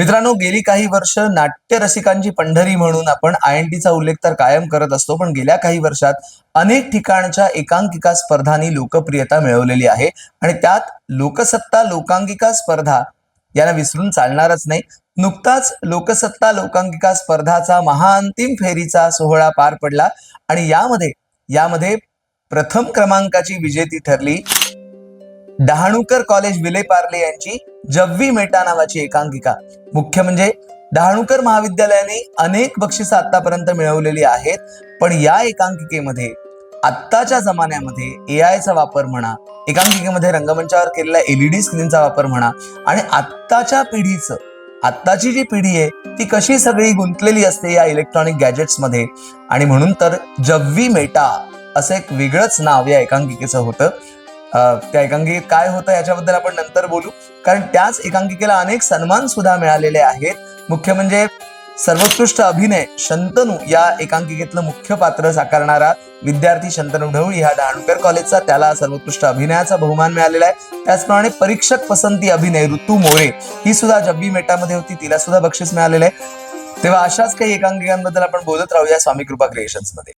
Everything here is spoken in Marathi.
मित्रांनो गेली काही वर्ष नाट्य रसिकांची पंढरी म्हणून आपण आय एन टीचा उल्लेख तर कायम करत असतो पण गेल्या काही वर्षात अनेक ठिकाणच्या एकांकिका स्पर्धांनी लोकप्रियता मिळवलेली आहे आणि त्यात लोकसत्ता लोकांकिका स्पर्धा याला विसरून चालणारच नाही. नुकताच लोकसत्ता लोकांकिका स्पर्धाचा महाअंतिम फेरीचा सोहळा पार पडला आणि यामध्ये यामध्ये प्रथम क्रमांकाची विजेती ठरली. डहाणूकर कॉलेज विलेपार्ले यांची जव्वी मेटा नावाची एकांकिका. मुख्य म्हणजे डहाणूकर महाविद्यालयाने अनेक बक्षिसं आतापर्यंत मिळवलेली आहेत पण या एकांकिकेमध्ये आत्ताच्या जमान्यामध्ये ए आयचा वापर म्हणा एकांकिकेमध्ये रंगमंचावर केलेल्या एलईडी स्क्रीनचा वापर म्हणा आणि आत्ताच्या पिढीचं आत्ताची जी पिढी आहे ती कशी सगळी गुंतलेली असते या इलेक्ट्रॉनिक गॅजेट्समध्ये आणि म्हणून तर जव्वी मेटा असं एक वेगळंच नाव या एकांकिकेचं होतं. त्या एकांकिकेत काय होतं याच्याबद्दल आपण नंतर बोलू. कारण त्याच एकांकिकेला अनेक सन्मान सुद्धा मिळालेले आहेत. मुख्य म्हणजे सर्वोत्कृष्ट अभिनय शंतनू या एकांकिकेतलं मुख्य पात्र साकारणारा विद्यार्थी शंतनू ढवळी ह्या डहाणूकर कॉलेजचा. त्याला सर्वोत्कृष्ट अभिनयाचा बहुमान मिळालेला आहे. त्याचप्रमाणे परीक्षक पसंती अभिनय ऋतू मोरे ही सुद्धा जब्बी मेटामध्ये होती. तिला सुद्धा बक्षीस मिळालेलं आहे. तेव्हा अशाच काही एकांकिकांबद्दल आपण बोलत राहूया स्वामी कृपा क्रिएशन्समध्ये.